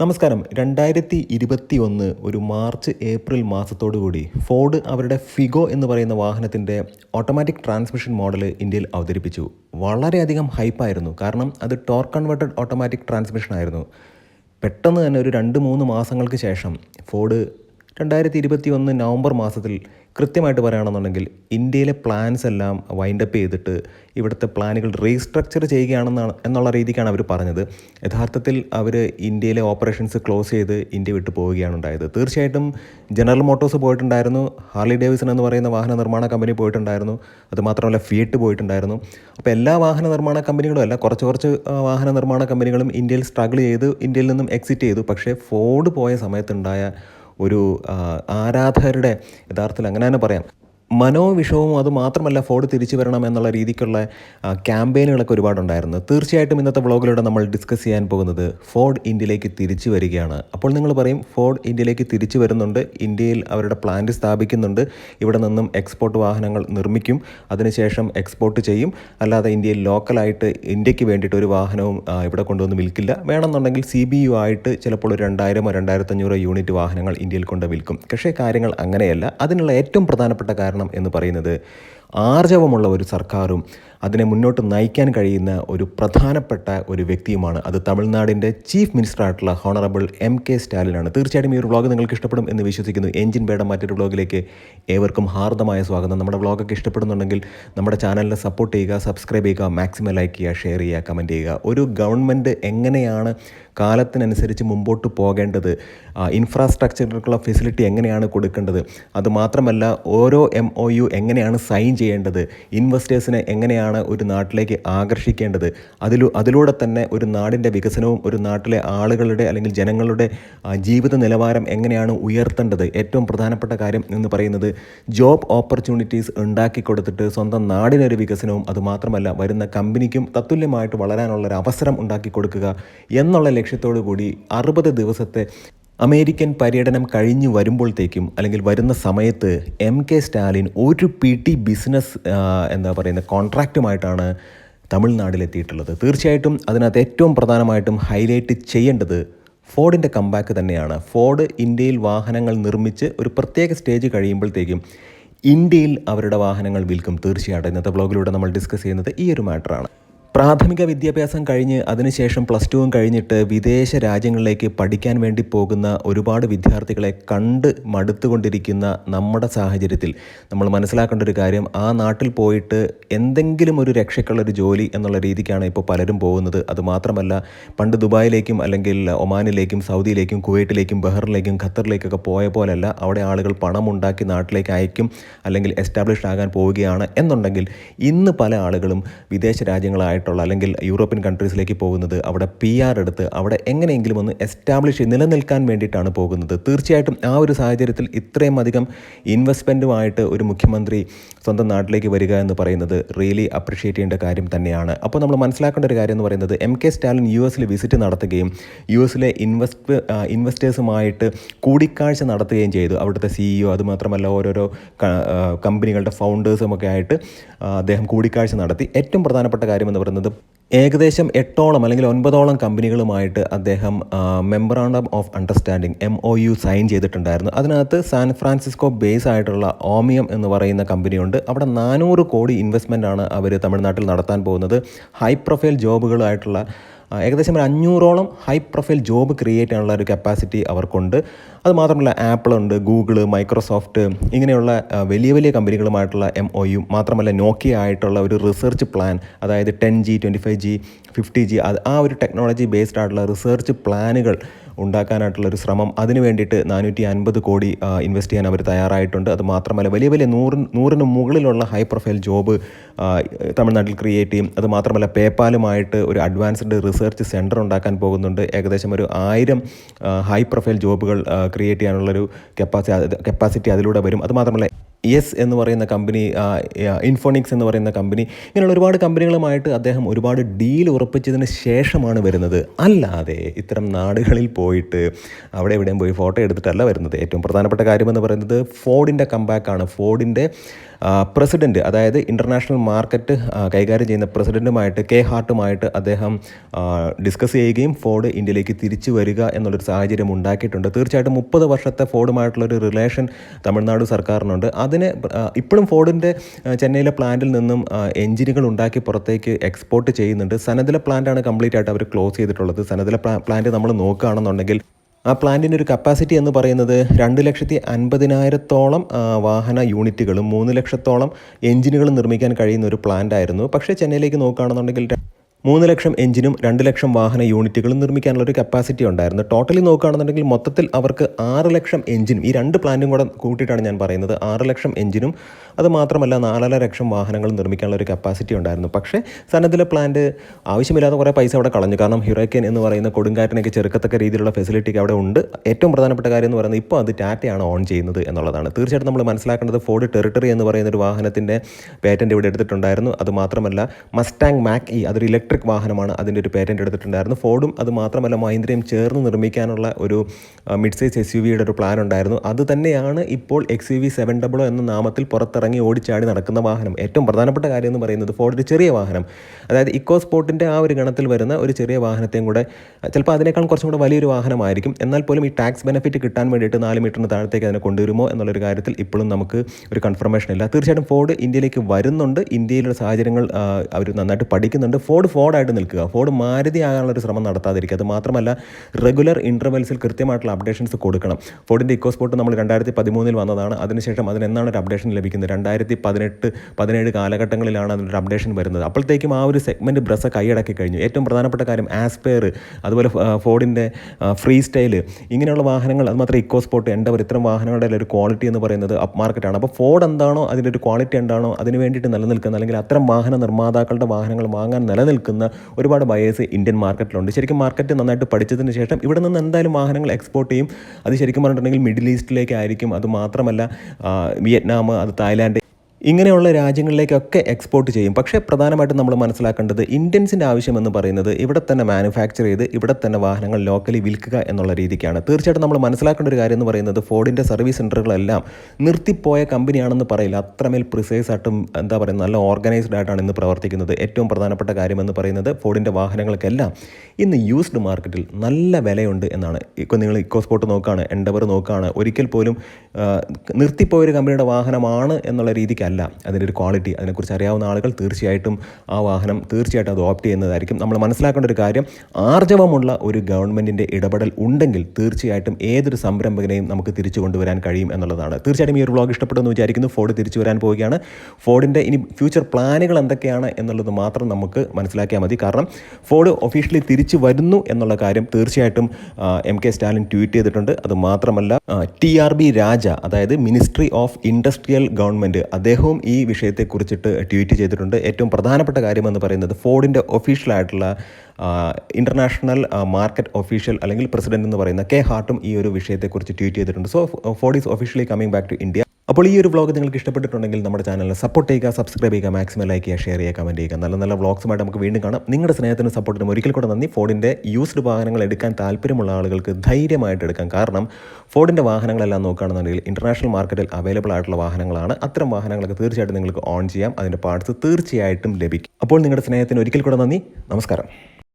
നമസ്കാരം. രണ്ടായിരത്തി ഇരുപത്തി ഒന്ന് ഒരു മാർച്ച് ഏപ്രിൽ മാസത്തോടു കൂടി ഫോർഡ് അവരുടെ ഫിഗോ എന്ന് പറയുന്ന വാഹനത്തിന്റെ ഓട്ടോമാറ്റിക് ട്രാൻസ്മിഷൻ മോഡൽ ഇന്ത്യയിൽ അവതരിപ്പിച്ചു. വളരെയധികം ഹൈപ്പായിരുന്നു. കാരണം അത് ടോർക്ക് കൺവേർട്ടഡ് ഓട്ടോമാറ്റിക് ട്രാൻസ്മിഷൻ ആയിരുന്നു പെട്ടെന്ന് തന്നെ ഒരു രണ്ട് മൂന്ന് മാസങ്ങൾക്ക് ശേഷം ഫോർഡ് രണ്ടായിരത്തി ഇരുപത്തി ഒന്ന് നവംബർ മാസത്തിൽ കൃത്യമായിട്ട് പറയുകയാണെന്നുണ്ടെങ്കിൽ ഇന്ത്യയിലെ പ്ലാൻസ് എല്ലാം വൈൻഡപ്പ് ചെയ്തിട്ട് ഇവിടുത്തെ പ്ലാനുകൾ റീസ്ട്രക്ചർ ചെയ്യുകയാണെന്നാണ് എന്നുള്ള രീതിക്കാണ് അവർ പറഞ്ഞത്. യഥാർത്ഥത്തിൽ അവർ ഇന്ത്യയിലെ ഓപ്പറേഷൻസ് ക്ലോസ് ചെയ്ത് ഇന്ത്യ വിട്ടു പോവുകയാണ് ഉണ്ടായത്. തീർച്ചയായിട്ടും ജനറൽ മോട്ടോഴ്സ് പോയിട്ടുണ്ടായിരുന്നു ഹാർലി ഡേവിസൺ എന്ന് പറയുന്ന വാഹന നിർമ്മാണ കമ്പനി പോയിട്ടുണ്ടായിരുന്നു അതുമാത്രമല്ല ഫിയറ്റ് പോയിട്ടുണ്ടായിരുന്നു. അപ്പോൾ എല്ലാ വാഹന നിർമ്മാണ കമ്പനികളും അല്ല കുറച്ച് കുറച്ച് വാഹന നിർമ്മാണ കമ്പനികളും ഇന്ത്യയിൽ സ്ട്രഗിൾ ചെയ്ത് ഇന്ത്യയിൽ നിന്നും എക്സിറ്റ് ചെയ്തു. പക്ഷേ ഫോർഡ് പോയ സമയത്തുണ്ടായ ഒരു ആരാധകരുടെ യഥാർത്ഥത്തിൽ അങ്ങനെ തന്നെ പറയാം. മനോവിഷവും അത് മാത്രമല്ല ഫോർഡ് തിരിച്ചു വരണം എന്നുള്ള രീതിക്കുള്ള ക്യാമ്പയിനുകളൊക്കെ ഒരുപാടുണ്ടായിരുന്നു. തീർച്ചയായിട്ടും ഇന്നത്തെ വ്ളോഗിലൂടെ നമ്മൾ ഡിസ്കസ് ചെയ്യാൻ പോകുന്നത് ഫോർഡ് ഇന്ത്യയിലേക്ക് തിരിച്ചു വരികയാണ്. അപ്പോൾ നിങ്ങൾ പറയും ഫോർഡ് ഇന്ത്യയിലേക്ക് തിരിച്ചു വരുന്നുണ്ട് ഇന്ത്യയിൽ അവരുടെ പ്ലാന്റ് സ്ഥാപിക്കുന്നുണ്ട് ഇവിടെ നിന്നും എക്സ്പോർട്ട് വാഹനങ്ങൾ നിർമ്മിക്കും അതിനുശേഷം എക്സ്പോർട്ട് ചെയ്യും. അല്ലാതെ ഇന്ത്യയിൽ ലോക്കലായിട്ട് ഇന്ത്യയ്ക്ക് വേണ്ടിയിട്ട് ഒരു വാഹനവും ഇവിടെ കൊണ്ടുവന്ന് വിൽക്കില്ല. വേണമെന്നുണ്ടെങ്കിൽ സി ബി യു ആയിട്ട് ചിലപ്പോൾ ഒരു രണ്ടായിരമോ രണ്ടായിരത്തഞ്ഞൂറോ യൂണിറ്റ് വാഹനങ്ങൾ ഇന്ത്യയിൽ കൊണ്ട് വിൽക്കും. പക്ഷേ കാര്യങ്ങൾ അങ്ങനെയല്ല. അതിനുള്ള ഏറ്റവും പ്രധാനപ്പെട്ട കാരണം എന്ന് പറയുന്നത് ആർജവമുള്ള ഒരു സർക്കാരും അതിനെ മുന്നോട്ട് നയിക്കാൻ കഴിയുന്ന ഒരു പ്രധാനപ്പെട്ട ഒരു വ്യക്തിയുമാണ്. അത് തമിഴ്നാടിന്റെ ചീഫ് മിനിസ്റ്റർ ആയിട്ടുള്ള ഹോണറബിൾ എം കെ സ്റ്റാലിനാണ്. തീർച്ചയായിട്ടും ഈ ഒരു വ്ളോഗ് നിങ്ങൾക്ക് ഇഷ്ടപ്പെടും എന്ന് വിശ്വസിക്കുന്നു. എഞ്ചിൻ ബേഡ മറ്റൊരു വ്ളോഗിലേക്ക് ഏവർക്കും ഹാർദമായ സ്വാഗതം. നമ്മുടെ വ്ളോഗൊക്കെ ഇഷ്ടപ്പെടുന്നുണ്ടെങ്കിൽ നമ്മുടെ ചാനലിനെ സപ്പോർട്ട് ചെയ്യുക സബ്സ്ക്രൈബ് ചെയ്യുക മാക്സിമം ലൈക്ക് ചെയ്യുക ഷെയർ ചെയ്യുക കമന്റ് ചെയ്യുക. ഒരു ഗവൺമെന്റ് എങ്ങനെയാണ് കാലത്തിനനുസരിച്ച് മുമ്പോട്ട് പോകേണ്ടത്? ഇൻഫ്രാസ്ട്രക്ചറിനുള്ള ഫെസിലിറ്റി എങ്ങനെയാണ് കൊടുക്കേണ്ടത്? അതുമാത്രമല്ല ഓരോ എം ഒ യു എങ്ങനെയാണ് സൈൻ ചെയ്യേണ്ടത്? ഇൻവെസ്റ്റേഴ്സിനെ എങ്ങനെയാണ് ഒരു നാട്ടിലേക്ക് ആകർഷിക്കേണ്ടത്? അതിലൂ അതിലൂടെ തന്നെ ഒരു നാടിന്റെ വികസനവും ഒരു നാട്ടിലെ ആളുകളുടെ അല്ലെങ്കിൽ ജനങ്ങളുടെ ജീവിത നിലവാരം എങ്ങനെയാണ് ഉയർത്തേണ്ടത്? ഏറ്റവും പ്രധാനപ്പെട്ട കാര്യം എന്ന് പറയുന്നത് ജോബ് ഓപ്പർച്യൂണിറ്റീസ് ഉണ്ടാക്കി കൊടുത്തിട്ട് സ്വന്തം നാടിനൊരു വികസനവും അതുമാത്രമല്ല വരുന്ന കമ്പനിക്കും തത്തുല്യമായിട്ട് വളരാനുള്ള ഒരു അവസരം ഉണ്ടാക്കി കൊടുക്കുക എന്നുള്ള ലക്ഷ്യത്തോടു കൂടി അറുപത് ദിവസത്തെ അമേരിക്കൻ പര്യടനം കഴിഞ്ഞു വരുമ്പോഴത്തേക്കും അല്ലെങ്കിൽ വരുന്ന സമയത്ത് എം കെ സ്റ്റാലിൻ ഒരു പി ടി ബിസിനസ് എന്താ പറയുന്ന കോൺട്രാക്റ്റുമായിട്ടാണ് തമിഴ്നാട്ടിലെത്തിയിട്ടുള്ളത്. തീർച്ചയായിട്ടും അതിനകത്ത് ഏറ്റവും പ്രധാനമായിട്ടും ഹൈലൈറ്റ് ചെയ്യേണ്ടത് ഫോർഡിന്റെ കമ്പാക്ക് തന്നെയാണ്. ഫോർഡ് ഇന്ത്യയിൽ വാഹനങ്ങൾ നിർമ്മിച്ച് ഒരു പ്രത്യേക സ്റ്റേജ് കഴിയുമ്പോഴത്തേക്കും ഇന്ത്യയിൽ അവരുടെ വാഹനങ്ങൾ വിൽക്കും. തീർച്ചയായിട്ടും ഇന്നത്തെ ബ്ലോഗിലൂടെ നമ്മൾ ഡിസ്കസ് ചെയ്യുന്നത് ഈ ഒരു മാറ്ററാണ് പ്രാഥമിക വിദ്യാഭ്യാസം കഴിഞ്ഞ് അതിനുശേഷം പ്ലസ് ടുവും കഴിഞ്ഞിട്ട് വിദേശ രാജ്യങ്ങളിലേക്ക് പഠിക്കാൻ വേണ്ടി പോകുന്ന ഒരുപാട് വിദ്യാർത്ഥികളെ കണ്ട് മടുത്തുകൊണ്ടിരിക്കുന്ന നമ്മുടെ സാഹചര്യത്തിൽ നമ്മൾ മനസ്സിലാക്കേണ്ട ഒരു കാര്യം ആ നാട്ടിൽ പോയിട്ട് എന്തെങ്കിലും ഒരു രക്ഷയ്ക്കുള്ളൊരു ജോലി എന്നുള്ള രീതിക്കാണ് ഇപ്പോൾ പലരും പോകുന്നത്. അതുമാത്രമല്ല പണ്ട് ദുബായിലേക്കും അല്ലെങ്കിൽ ഒമാനിലേക്കും സൗദിയിലേക്കും കുവൈറ്റിലേക്കും ബഹറിലേക്കും ഖത്തറിലേക്കൊക്കെ പോയ പോലെയല്ല അവിടെ ആളുകൾ പണം ഉണ്ടാക്കി നാട്ടിലേക്ക് അയക്കും അല്ലെങ്കിൽ എസ്റ്റാബ്ലിഷ്ഡ് ആകാൻ പോവുകയാണ്. എന്നുണ്ടെങ്കിൽ ഇന്ന് പല ആളുകളും വിദേശ രാജ്യങ്ങളായിട്ടുള്ള അല്ലെങ്കിൽ യൂറോപ്യൻ കൺട്രീസിലേക്ക് പോകുന്നത് അവിടെ പി ആർ എടുത്ത് അവിടെ എങ്ങനെയെങ്കിലും ഒന്ന് എസ്റ്റാബ്ലിഷ് നിലനിൽക്കാൻ വേണ്ടിയിട്ടാണ് പോകുന്നത്. തീർച്ചയായിട്ടും ആ ഒരു സാഹചര്യത്തിൽ ഇത്രയും അധികം ഇൻവെസ്റ്റ്മെന്റുമായിട്ട് ഒരു മുഖ്യമന്ത്രി സ്വന്തം നാട്ടിലേക്ക് വരിക എന്ന് പറയുന്നത് റിയലി അപ്രിഷ്യേറ്റ് ചെയ്യേണ്ട കാര്യം തന്നെയാണ്. അപ്പോൾ നമ്മൾ മനസ്സിലാക്കേണ്ട ഒരു കാര്യം എന്ന് പറയുന്നത് എം കെ സ്റ്റാലിൻ യു എസിൽ വിസിറ്റ് നടത്തുകയും യു എസിലെ ഇൻവെസ്റ്റ് ഇൻവെസ്റ്റേഴ്സുമായിട്ട് കൂടിക്കാഴ്ച നടത്തുകയും ചെയ്തു. അവിടുത്തെ സിഇഒ അതുമാത്രമല്ല ഓരോരോ കമ്പനികളുടെ ഫൗണ്ടേഴ്സും ഒക്കെ ആയിട്ട് അദ്ദേഹം കൂടിക്കാഴ്ച നടത്തി. ഏറ്റവും പ്രധാനപ്പെട്ട കാര്യം എന്ന് പറയുന്നത് ഏകദേശം എട്ടോളം അല്ലെങ്കിൽ ഒൻപതോളം കമ്പനികളുമായിട്ട് അദ്ദേഹം memorandum of understanding M O U sign ചെയ്തിട്ടുണ്ടായിരുന്നു. അതിനകത്ത് സാൻ ഫ്രാൻസിസ്കോ ബേസ് ആയിട്ടുള്ള ഓമിയം എന്ന് പറയുന്ന കമ്പനിയുണ്ട്. അവിടെ നാനൂറ് കോടി ഇൻവെസ്റ്റ്മെന്റ് ആണ് അവർ തമിഴ്നാട്ടിൽ നടത്താൻ പോകുന്നത്. ഹൈ പ്രൊഫൈൽ ജോബുകളായിട്ടുള്ള ഏകദേശം ഒരു അഞ്ഞൂറോളം ഹൈ പ്രൊഫൈൽ ജോബ് ക്രിയേറ്റ് ചെയ്യാനുള്ള ഒരു കപ്പാസിറ്റി അവർക്കുണ്ട്. അതുമാത്രമല്ല ആപ്പിളുണ്ട് ഗൂഗിൾ മൈക്രോസോഫ്റ്റ് ഇങ്ങനെയുള്ള വലിയ വലിയ കമ്പനികളുമായിട്ടുള്ള എം ഒ യു മാത്രമല്ല നോക്കിയ ആയിട്ടുള്ള ഒരു റിസർച്ച് പ്ലാൻ അതായത് ten G twenty five G fifty G അത് ആ ഒരു ടെക്നോളജി ബേസ്ഡ് ആയിട്ടുള്ള റിസർച്ച് പ്ലാനുകൾ ഉണ്ടാക്കാനായിട്ടുള്ള ഒരു ശ്രമം. അതിന് വേണ്ടിയിട്ട് നാനൂറ്റി അൻപത് കോടി ഇൻവെസ്റ്റ് ചെയ്യാൻ അവർ തയ്യാറായിട്ടുണ്ട്. അത് മാത്രമല്ല വലിയ വലിയ നൂറ് നൂറിന് മുകളിലുള്ള ഹൈ പ്രൊഫൈൽ ജോബ് തമിഴ്നാട്ടിൽ ക്രിയേറ്റ് ചെയ്യും. അത് മാത്രമല്ല പേപ്പാലുമായിട്ട് ഒരു അഡ്വാൻസ്ഡ് റിസർച്ച് സെന്റർ ഉണ്ടാക്കാൻ പോകുന്നുണ്ട്. ഏകദേശം ഒരു ആയിരം ഹൈ പ്രൊഫൈൽ ജോബുകൾ ക്രിയേറ്റ് ചെയ്യാനുള്ളൊരു കപ്പാസിറ്റി കപ്പാസിറ്റി അതിലൂടെ വരും. അത് മാത്രമല്ല യെസ് എന്ന് പറയുന്ന കമ്പനി ഇൻഫോണിക്സ് എന്ന് പറയുന്ന കമ്പനി ഇങ്ങനെയുള്ള ഒരുപാട് കമ്പനികളുമായിട്ട് അദ്ദേഹം ഒരുപാട് ഡീൽ ഉറപ്പിച്ചതിന് ശേഷമാണ് വരുന്നത്. അല്ലാതെ ഇത്തരം നാടുകളിൽ പോയിട്ട് അവിടെ എവിടെയും പോയി ഫോട്ടോ എടുത്തിട്ടല്ല വരുന്നത്. ഏറ്റവും പ്രധാനപ്പെട്ട കാര്യമെന്ന് പറയുന്നത് ഫോർഡിന്റെ കമ്പാക്കാണ് ഫോർഡിന്റെ പ്രസിഡന്റ് അതായത് ഇന്റർനാഷണൽ മാർക്കറ്റ് കൈകാര്യം ചെയ്യുന്ന പ്രസിഡന്റുമായിട്ട് കെ ഹാർട്ടുമായിട്ട് അദ്ദേഹം ഡിസ്കസ് ചെയ്യുകയും ഫോർഡ് ഇന്ത്യയിലേക്ക് തിരിച്ചു വരിക എന്നുള്ളൊരു സാഹചര്യം ഉണ്ടാക്കിയിട്ടുണ്ട്. തീർച്ചയായിട്ടും മുപ്പത് വർഷത്തെ ഫോർഡുമായിട്ടുള്ളൊരു റിലേഷൻ തമിഴ്നാട് സർക്കാരിനുണ്ട്. അതിന് ഇപ്പോഴും ഫോർഡിന്റെ ചെന്നൈയിലെ പ്ലാന്റിൽ നിന്നും എഞ്ചിനുകൾ ഉണ്ടാക്കി പുറത്തേക്ക് എക്സ്പോർട്ട് ചെയ്യുന്നുണ്ട്. സനദില പ്ലാന്റാണ് കംപ്ലീറ്റ് ആയിട്ട് അവർ ക്ലോസ് ചെയ്തിട്ടുള്ളത്. സനദില പ്ലാന്റ് നമ്മൾ നോക്കുകയാണെന്നുണ്ടെങ്കിൽ ആ പ്ലാന്റിന്റെ ഒരു കപ്പാസിറ്റി എന്ന് പറയുന്നത് രണ്ട് ലക്ഷത്തി അൻപതിനായിരത്തോളം വാഹന യൂണിറ്റുകളും മൂന്ന് ലക്ഷത്തോളം എഞ്ചിനുകളും നിർമ്മിക്കാൻ കഴിയുന്ന ഒരു പ്ലാന്റ് ആയിരുന്നു. പക്ഷേ ചെന്നൈയിലേക്ക് നോക്കുകയാണെന്നുണ്ടെങ്കിൽ മൂന്ന് ലക്ഷം എഞ്ചിനും രണ്ട് ലക്ഷം വാഹന യൂണിറ്റുകളും നിർമ്മിക്കാനുള്ള ഒരു കപ്പാസിറ്റി ഉണ്ടായിരുന്നു. ടോട്ടലി നോക്കുകയാണെന്നുണ്ടെങ്കിൽ മൊത്തത്തിൽ അവർക്ക് ആറ് ലക്ഷം എഞ്ചിനും ഈ രണ്ട് പ്ലാന്റും കൂടെ കൂട്ടിയിട്ടാണ് ഞാൻ പറയുന്നത്. ആറ് ലക്ഷം എഞ്ചിനും അത് മാത്രമല്ല നാലര ലക്ഷം വാഹനങ്ങൾ നിർമ്മിക്കാനുള്ള ഒരു കപ്പാസിറ്റി ഉണ്ടായിരുന്നു. പക്ഷേ സന്നദ്ധിലെ പ്ലാന്റ് ആവശ്യമില്ലാത്ത കുറേ പൈസ അവിടെ കളഞ്ഞു. കാരണം ഹിറോക്കൻ എന്ന് പറയുന്ന കൊടുങ്കാറ്റിനൊക്കെ ചെറുക്കത്തക്ക രീതിയിലുള്ള ഫെസിലിറ്റി അവിടെ ഉണ്ട്. ഏറ്റവും പ്രധാനപ്പെട്ട കാര്യം എന്ന് പറയുന്നത് ഇപ്പോൾ അത് ടാറ്റയാണ് ഓൺ ചെയ്യുന്നത് എന്നുള്ളതാണ്. തീർച്ചയായിട്ടും നമ്മൾ മനസ്സിലാക്കേണ്ടത് ഫോർഡ് ടെറിട്ടറി എന്ന് പറയുന്ന ഒരു വാഹനത്തിന്റെ പേറ്റന്റ് ഇവിടെ എടുത്തിട്ടുണ്ടായിരുന്നു. അത് മാത്രമല്ല മസ്റ്റാങ് മാക് ഇ അതൊരു ഇലക്ട്രിക് ഇലക്ട്രിക് വാഹനമാണ് അതിന്റെ ഒരു പേറ്റന്റ് എടുത്തിട്ടുണ്ടായിരുന്നു. ഫോർഡും അത് മാത്രമല്ല മഹീന്ദ്രയും ചേർന്ന് നിർമ്മിക്കാനുള്ള ഒരു മിഡ് സൈസ് എസ് യു വിയുടെ ഒരു പ്ലാൻ ഉണ്ടായിരുന്നു. അത് തന്നെയാണ് ഇപ്പോൾ X U V seven double o എന്ന നാമത്തിൽ പുറത്തിറങ്ങി ഓടിച്ചാടി നടക്കുന്ന വാഹനം. ഏറ്റവും പ്രധാനപ്പെട്ട കാര്യം എന്ന് പറയുന്നത് ഫോർഡ് ഒരു ചെറിയ വാഹനം. അതായത് ഇക്കോ സ്പോർട്ടിന്റെ ആ ഒരു ഗണത്തിൽ വരുന്ന ഒരു ചെറിയ വാഹനത്തെയും കൂടെ ചിലപ്പോൾ അതിനേക്കാൾ കുറച്ചും കൂടെ വലിയൊരു വാഹനമായിരിക്കും. എന്നാൽ പോലും ഈ ടാക്സ് ബെനിഫിറ്റ് കിട്ടാൻ വേണ്ടിയിട്ട് നാല് മീറ്ററിന് താഴത്തേക്ക് അതിനെ കൊണ്ടുവരുമോ എന്നുള്ളൊരു കാര്യത്തിൽ ഇപ്പോഴും നമുക്ക് ഒരു കൺഫർമേഷൻ ഇല്ല. തീർച്ചയായിട്ടും ഫോർഡ് ഇന്ത്യയിലേക്ക് വരുന്നുണ്ട്. ഇന്ത്യയിലുള്ള സാഹചര്യങ്ങൾ അവർ നന്നായിട്ട് പഠിക്കുന്നുണ്ട്. ഫോർഡ് ഫോർഡായിട്ട് നിൽക്കുക. ഫോർഡ് മാരുതി ആകാനുള്ള ഒരു ശ്രമം നടത്താതിരിക്കുക. അത് മാത്രമല്ല റെഗുലർ ഇന്റർവെൽസിൽ കൃത്യമായിട്ടുള്ള അപ്ഡേഷൻസ് കൊടുക്കണം. ഫോർഡിന്റെ ഇക്കോ സ്പോർട്ട് നമ്മൾ രണ്ടായിരത്തി പതിമൂന്നിൽ വന്നതാണ്. അതിനുശേഷം അതിന് എന്നാണ് ഒരു അപ്ഡേഷൻ ലഭിക്കുന്നത്? രണ്ടായിരത്തി പതിനെട്ട് പതിനേഴ് കാലഘട്ടങ്ങളിലാണ് അതിനൊരു അപ്ഡേഷൻ വരുന്നത്. അപ്പോഴത്തേക്കും ആ ഒരു സെഗ്മെന്റ് ബ്രസ് കൈയടക്കി കഴിഞ്ഞു. ഏറ്റവും പ്രധാനപ്പെട്ട കാര്യം ആസ്പെയർ അതുപോലെ ഫോർഡിന്റെ ഫ്രീ സ്റ്റൈൽ ഇങ്ങനെയുള്ള വാഹനങ്ങൾ അത് മാത്രം സ്പോർട്ട് എൻഡവർ ഇത്തരം വാഹനങ്ങളുടെ ഒരു ക്വാളിറ്റി എന്ന് പറയുന്നത് അപ്പ് മാർക്കറ്റാണ് അപ്പോൾ ഫോർഡ് എന്താണോ അതിന്റെ ഒരു ക്വാളിറ്റി എന്താണോ അതിന് വേണ്ടിയിട്ട് നിലനിൽക്കുന്ന അല്ലെങ്കിൽ അത്തരം വാഹന നിർമ്മാതാക്കളുടെ വാഹനങ്ങൾ വാങ്ങാൻ നിലനിൽക്കുന്ന ഒരുപാട് ബയേഴ്സ് ഇന്ത്യൻ മാർക്കറ്റിലുണ്ട് ശരിക്കും മാർക്കറ്റ് നന്നായിട്ട് പഠിച്ചതിന് ശേഷം ഇവിടെ നിന്ന് എന്തായാലും വാഹനങ്ങൾ എക്സ്പോർട്ട് ചെയ്യും. അത് ശരിക്കും പറഞ്ഞിട്ടുണ്ടെങ്കിൽ മിഡിൽ ഈസ്റ്റിലേക്കായിരിക്കും അത് മാത്രമല്ല വിയറ്റ്നാം അത് തായ്ലാൻഡ് ഇങ്ങനെയുള്ള രാജ്യങ്ങളിലേക്കൊക്കെ എക്സ്പോർട്ട് ചെയ്യും. പക്ഷേ പ്രധാനമായിട്ടും നമ്മൾ മനസ്സിലാക്കേണ്ടത് ഇന്ത്യൻസിന്റെ ആവശ്യമെന്ന് പറയുന്നത് ഇവിടെ തന്നെ മാനുഫാക്ചർ ചെയ്ത് ഇവിടെ തന്നെ വാഹനങ്ങൾ ലോക്കലി വിൽക്കുക എന്നുള്ള രീതിക്കാണ്. തീർച്ചയായിട്ടും നമ്മൾ മനസ്സിലാക്കേണ്ട ഒരു കാര്യം എന്ന് പറയുന്നത് ഫോർഡിന്റെ സർവീസ് സെന്ററുകളെല്ലാം നിർത്തിപ്പോയ കമ്പനിയാണെന്ന് പറയില്ല. അത്രമേൽ പ്രിസൈസ് ആയിട്ടും എന്താ പറയുക നല്ല ഓർഗനൈസ്ഡ് ആയിട്ടാണ് ഇന്ന് പ്രവർത്തിക്കുന്നത്. ഏറ്റവും പ്രധാനപ്പെട്ട കാര്യമെന്ന് പറയുന്നത് ഫോർഡിന്റെ വാഹനങ്ങൾക്കെല്ലാം ഇന്ന് യൂസ്ഡ് മാർക്കറ്റിൽ നല്ല വിലയുണ്ട് എന്നാണ്. ഇപ്പോൾ നിങ്ങൾ ഇക്കോ സ്പോട്ട് നോക്കുകയാണ് എൻഡവർ നോക്കുകയാണ്. ഒരിക്കൽ പോലും നിർത്തിപ്പോയൊരു കമ്പനിയുടെ വാഹനമാണ് എന്നുള്ള രീതിക്കല്ല അല്ല. അതിന്റെ ഒരു ക്വാളിറ്റി അതിനെക്കുറിച്ച് അറിയാവുന്ന ആളുകൾ തീർച്ചയായിട്ടും ആ വാഹനം തീർച്ചയായിട്ടും അത് ഓപ്റ്റ് ചെയ്യുന്നതായിരിക്കും. നമ്മൾ മനസ്സിലാക്കേണ്ട ഒരു കാര്യം ആർജവമുള്ള ഒരു ഗവൺമെന്റിന്റെ ഇടപെടൽ ഉണ്ടെങ്കിൽ തീർച്ചയായിട്ടും ഏതൊരു സംരംഭകനെയും നമുക്ക് തിരിച്ചു കൊണ്ടുവരാൻ കഴിയും എന്നുള്ളതാണ്. തീർച്ചയായിട്ടും ഈ ഒരു വ്ളോഗ് ഇഷ്ടപ്പെടുമെന്ന് വിചാരിക്കുന്നു. ഫോർഡ് തിരിച്ചു വരാൻ പോവുകയാണ്. ഫോർഡിന്റെ ഇനി ഫ്യൂച്ചർ പ്ലാനുകൾ എന്തൊക്കെയാണ് എന്നുള്ളത് മാത്രം നമുക്ക് മനസ്സിലാക്കിയാൽ മതി. കാരണം ഫോർഡ് ഒഫീഷ്യലി തിരിച്ചു വരുന്നു എന്നുള്ള കാര്യം തീർച്ചയായിട്ടും എം കെ സ്റ്റാലിൻ ട്വീറ്റ് ചെയ്തിട്ടുണ്ട്. അത് മാത്രമല്ല ടി ആർ ബി രാജ അതായത് മിനിസ്ട്രി ഓഫ് ഇൻഡസ്ട്രിയൽ ഗവൺമെന്റ് അദ്ദേഹം അദ്ദേഹവും ഈ വിഷയത്തെക്കുറിച്ചിട്ട് ട്വീറ്റ് ചെയ്തിട്ടുണ്ട്. ഏറ്റവും പ്രധാനപ്പെട്ട കാര്യമെന്ന് പറയുന്നത് ഫോർഡിന്റെ ഒഫീഷ്യലായിട്ടുള്ള ഇന്റർനാഷണൽ മാർക്കറ്റ് ഒഫീഷ്യൽ അല്ലെങ്കിൽ പ്രസിഡന്റ് എന്ന് പറയുന്ന കെ ഹാർട്ടും ഈ ഒരു വിഷയത്തെക്കുറിച്ച് ട്വീറ്റ് ചെയ്തിട്ടുണ്ട്. So Ford is officially coming back to India അപ്പോൾ ഈ ഒരു വ്ളോഗ് നിങ്ങൾക്ക് ഇഷ്ടപ്പെട്ടിട്ടുണ്ടെങ്കിൽ നമ്മുടെ ചാനലിനെ സപ്പോർട്ട് ചെയ്യുക സബ്സ്ക്രൈബ് ചെയ്യുക മാക്സിമം ലൈക്ക് ചെയ്യുക ഷെയർ ചെയ്യുക കമന്റ് ചെയ്യുക. നല്ല നല്ല വ്ളോഗ്സുമായിട്ട് നമുക്ക് വീണ്ടും കാണാം. നിങ്ങളുടെ സ്നേഹത്തിനും സപ്പോർട്ടിനും ഒരിക്കൽ കൂടെ നന്ദി. ഫോർഡിന്റെ യൂസ്ഡ് വാഹനങ്ങൾ എടുക്കാൻ താല്പര്യമുള്ള ആളുകൾക്ക് ധൈര്യമായിട്ട് എടുക്കാം. കാരണം ഫോർഡിന്റെ വാഹനങ്ങളെല്ലാം നോക്കുകയാണെന്നുണ്ടെങ്കിൽ ഇന്റർനാഷണൽ മാർക്കറ്റിൽ അവൈലബിൾ ആയിട്ടുള്ള വാഹനങ്ങളാണ്. അത്തരം വാഹനങ്ങളൊക്കെ തീർച്ചയായിട്ടും നിങ്ങൾക്ക് ഓൺ ചെയ്യാം. അതിന്റെ പാർട്സ് തീർച്ചയായിട്ടും ലഭിക്കും. അപ്പോൾ നിങ്ങളുടെ സ്നേഹത്തിന് ഒരിക്കൽ കൂടെ നന്ദി. നമസ്കാരം.